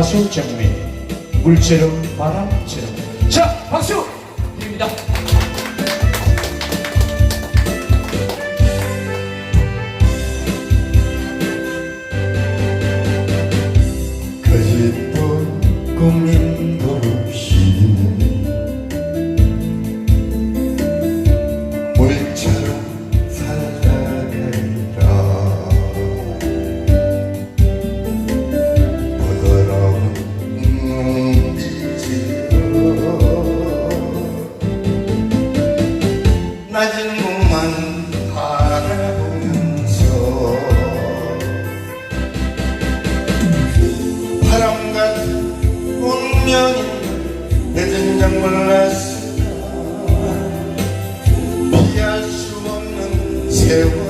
가수 정민 물처럼 바람처럼. 자 박수! 드립니다. 거짓도 꾸민 바라보면서 바람 같은 운명이 늦은 장 몰랐을까 피할 수 없는 세월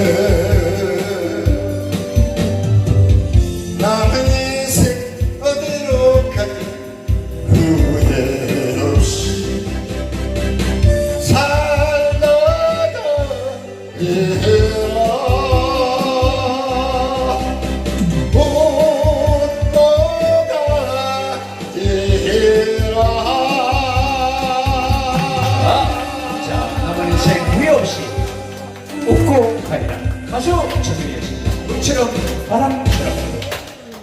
없 가수 정민이었습니다 물처럼 바람처럼